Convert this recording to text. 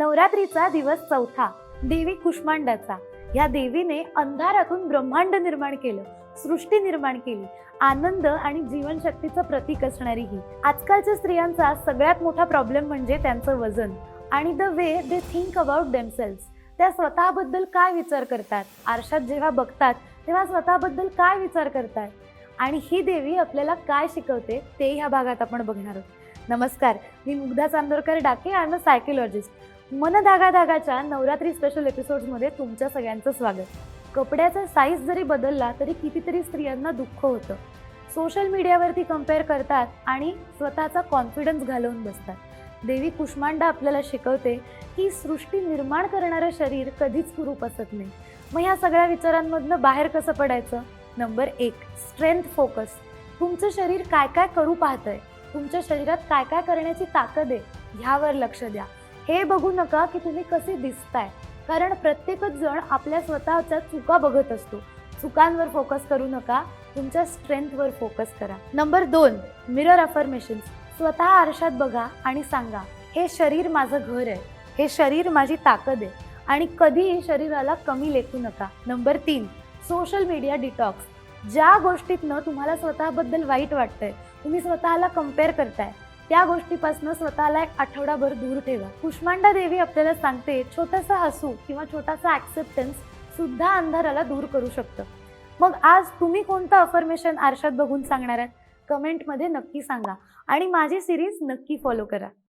नवरात्रीचा दिवस चौथा देवी कुष्मांडाचा. या देवीने अंधारातून ब्रह्मांड निर्माण केलं सृष्टी निर्माण केली. आनंद आणि जीवनशक्तीचं प्रतीक असणारी ही. आजकालच्या स्त्रियांचा सगळ्यात मोठा प्रॉब्लेम म्हणजे त्यांचं वजन. आणि the way they think about themselves त्या स्वतःबद्दल काय विचार करतात? आरशात जेव्हा बघतात तेव्हा स्वतःबद्दल काय विचार करतात? आणि ही देवी आपल्याला काय शिकवते ते ह्या भागात आपण बघणार आहोत. नमस्कार मी Mugdha Chandorkar Dake I am a psychologist Man Dhaga धागाच्या Navratri special एपिसोड्समध्ये तुमच्या सगळ्यांचं स्वागत. कपड्याचा साईज जरी बदलला तरी कितीतरी स्त्रियांना दुःख होतं. सोशल मीडियावरती कंपेअर करतात आणि स्वतःचा कॉन्फिडन्स घालवून बसतात. देवी कुष्मांडा आपल्याला शिकवते की सृष्टी निर्माण करणारं शरीर कधीच कुरूप असत नाही. मग ह्या सगळ्या विचारांमधनं बाहेर कसं पडायचं? नंबर एक स्ट्रेंथ फोकस तुमचं शरीर काय काय करू पाहतंय? तुमच्या शरीरात काय काय करण्याची ताकद आहे? ह्यावर लक्ष द्या. हे बघू नका की तुम्ही कसे दिसताय. कारण प्रत्येकच जण आपल्या स्वतःच्या चुका बघत असतो. चुकांवर फोकस करू नका. तुमच्या स्ट्रेंथवर फोकस करा. नंबर दोन मिरर अफर्मेशन्स स्वतः आरशात बघा आणि सांगा हे शरीर माझं घर आहे. हे शरीर माझी ताकद आहे. आणि कधीही शरीराला कमी लेखू नका. नंबर तीन सोशल मीडिया डिटॉक्स ज्या गोष्टीतनं तुम्हाला स्वतःबद्दल वाईट वाटतंय तुम्ही स्वतःला कंपेअर करताय. त्या गोष्टीपासून स्वतःला एक आठवडाभर दूर ठेवा. कुष्मांडा देवी आपल्याला सांगते छोटासा हसू किंवा छोटासा ऍक्सेप्टन्स सुद्धा अंधाराला दूर करू शकतं. मग आज तुम्ही कोणतं अफर्मेशन आरशात बघून सांगणार आहात? कमेंटमध्ये नक्की सांगा. आणि माझी सिरीज नक्की फॉलो करा.